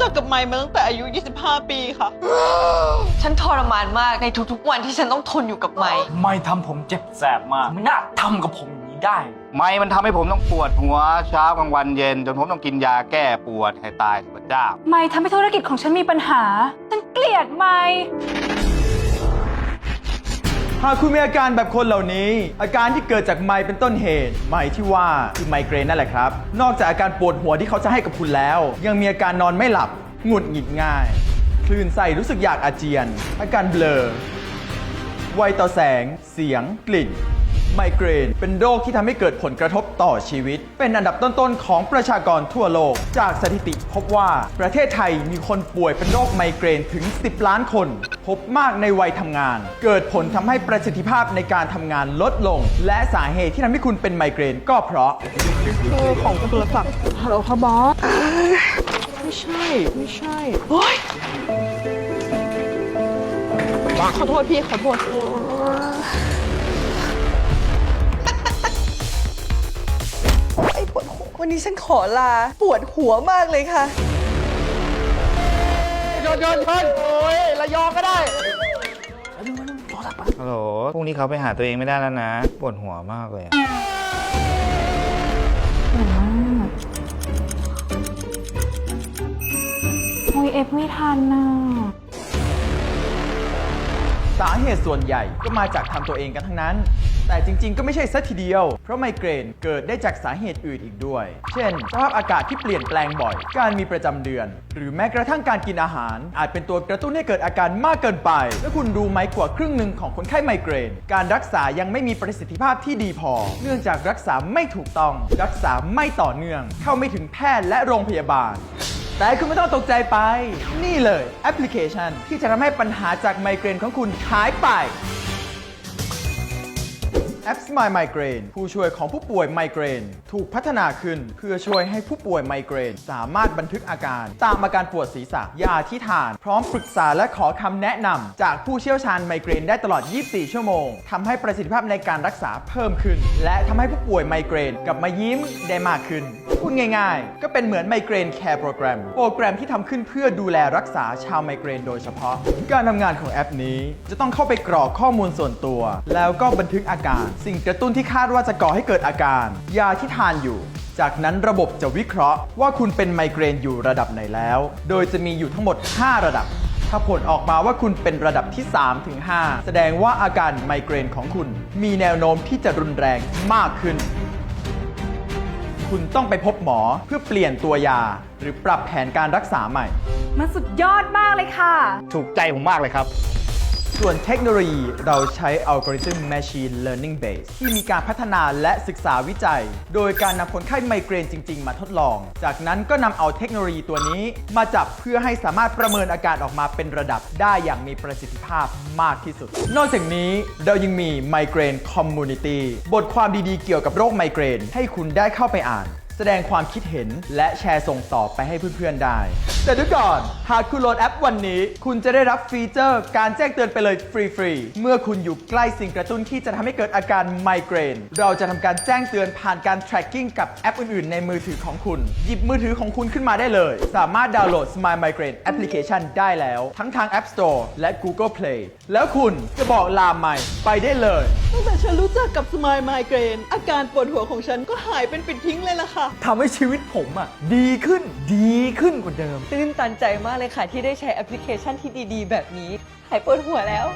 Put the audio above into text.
จักกับไมค์มาตั้งแต่อายุ 25 ปีค่ะ ฉันทรมานมากในทุกๆวันที่ฉันต้องทนอยู่กับไมค์ไม่ทำผมเจ็บแสบมากไม่น่าทำกับผมอย่างนี้ได้ ไม้มันทำให้ผมต้องปวดหัวเช้ากลางวันเย็น จนผมต้องกินยาแก้ปวดให้ตายสิพระเจ้า ไม่ทำให้ธุรกิจของฉันมีปัญหา ฉันเกลียดไม่ หากคุณมีอาการแบบคนเหล่านี้ อาการที่เกิดจากไมเป็นต้นเหตุ ไมที่ว่าคือไมเกรนนั่นแหละครับ นอกจากอาการปวดหัวที่เขาจะให้กับคุณแล้ว ยังมีอาการนอนไม่หลับหงุดหงิดง่าย คลื่นไส้รู้สึกอยากอาเจียน อาการเบลอไวต่อแสง เสียง กลิ่น ไมเกรน เป็นโรคที่ทำให้เกิดผลกระทบต่อชีวิต เป็นอันดับต้นๆ ของประชากรทั่วโลก จากสถิติพบว่าประเทศไทยมีคนป่วยเป็นโรคไมเกรนถึง 10 ล้านคน พบมากในวัยทำงาน เกิดผลทำให้ประสิทธิภาพในการทำงานลดลง และสาเหตุที่ทำให้คุณเป็นไมเกรนก็เพราะของโทรศัพท์ฮัลโหลค่ะบอสไม่ใช่ ไม่ใช่โอ๊ยขอโทษพี่ขอโทษ วดหัววันนี้ฉันขอลาปวดหัวมากเลยค่ะฮัลโหลพรุ่งนี้เขาไปหาตัวเองไม่ได้แล้วนะ ปวดหัวมากเลยอะโอ้ยเอฟไม่ทันน่ะ สาเหตุส่วนใหญ่ก็มาจากทำตัวเองกันทั้งนั้น แต่จริงๆ ก็ไม่ใช่ซะทีเดียว เพราะไมเกรนเกิดได้จากสาเหตุอื่นอีกด้วย เช่น สภาพอากาศที่เปลี่ยนแปลงบ่อย การมีประจำเดือน หรือแม้กระทั่งการกินอาหาร อาจเป็นตัวกระตุ้นให้เกิดอาการมากเกินไป และคุณรู้ไหมกว่าครึ่งหนึ่งของคนไข้ไมเกรน การรักษายังไม่มีประสิทธิภาพที่ดีพอ เนื่องจากรักษาไม่ถูกต้อง รักษาไม่ต่อเนื่อง เข้าไม่ถึงแพทย์และโรงพยาบาล แต่คุณไม่ต้องตกใจไป นี่เลยแอปพลิเคชัน ที่จะทำให้ปัญหาจากไมเกรนของคุณหายไปแอป Smile Migraine ผู้ช่วยของผู้ป่วยไมเกรน ถูกพัฒนาขึ้นเพื่อช่วยให้ผู้ป่วยไมเกรน สามารถบันทึกอาการ ตามอาการปวดศีรษะยาที่ทาน พร้อมปรึกษาและขอคำแนะนำจากผู้เชี่ยวชาญไมเกรนได้ตลอด 24 ชั่วโมงทำให้ประสิทธิภาพในการรักษาเพิ่มขึ้น และทำให้ผู้ป่วยไมเกรนกลับมายิ้มได้มากขึ้น พูดง่ายๆ ก็เป็นเหมือนไมเกรนแคร์โปรแกรม โปรแกรมที่ทำขึ้นเพื่อดูแลรักษาชาวไมเกรนโดยเฉพาะ การทำงานของแอปนี้ จะต้องเข้าไปกรอกข้อมูลส่วนตัว แล้วก็บันทึกอาการ สิ่งกระตุ้นที่คาดว่าจะก่อให้เกิดอาการ ยาที่ทานอยู่จากนั้นระบบจะวิเคราะห์ว่าคุณเป็นไมเกรนอยู่ระดับไหนแล้ว โดยจะมีอยู่ทั้งหมด 5 ระดับ ถ้าผลออกมาว่าคุณเป็นระดับที่ 3 ถึง 5 แสดงว่าอาการไมเกรนของคุณมีแนวโน้มที่จะรุนแรงมากขึ้น คุณต้องไปพบหมอเพื่อเปลี่ยนตัวยา หรือปรับแผนการรักษาใหม่ มันสุดยอดมากเลยค่ะ ถูกใจผมมากเลยครับ ส่วนเทคโนโลยีเราใช้อัลกอริทึม Machine Learning Base ที่มีการพัฒนาและศึกษาวิจัย โดยการนำคนไข้ไมเกรนจริง ๆ มาทดลอง จากนั้นก็นำเอาเทคโนโลยีตัวนี้มาจับเพื่อให้สามารถประเมินอาการออกมาเป็นระดับได้อย่างมีประสิทธิภาพมากที่สุด นอกจากนี้เรายังมี Migraine Community บทความดีๆเกี่ยวกับโรคไมเกรนให้คุณได้เข้าไปอ่าน แสดงความคิดเห็นและแชร์ส่งต่อไปให้เพื่อนๆได้แต่ดูก่อน หากคุณโหลดแอปวันนี้ คุณจะได้รับฟีเจอร์การแจ้งเตือนไปเลยฟรีๆ เมื่อคุณอยู่ใกล้สิ่งกระตุ้นที่จะทำให้เกิดอาการไมเกรน เราจะทำการแจ้งเตือนผ่านการ tracking กับแอปอื่นๆ ในมือถือของคุณ หยิบมือถือของคุณขึ้นมาได้เลย สามารถดาวน์โหลด Smile Migraine Application ได้แล้ว ทั้งทาง App Store และ Google Play แล้วคุณจะบอกลาใหม่ไปได้เลยตั้งแต่ฉันรู้จักกับสมายไมเกรนอาการปวดหัวของฉันก็หายเป็นปิดทิ้งเลยล่ะค่ะทำให้ชีวิตผมอะดีขึ้นดีขึ้นกว่าเดิมตื้นตันใจมากเลยค่ะ ที่ได้ใช้แอปพลิเคชันที่ดีๆ แบบนี้ หายปวดหัวแล้ว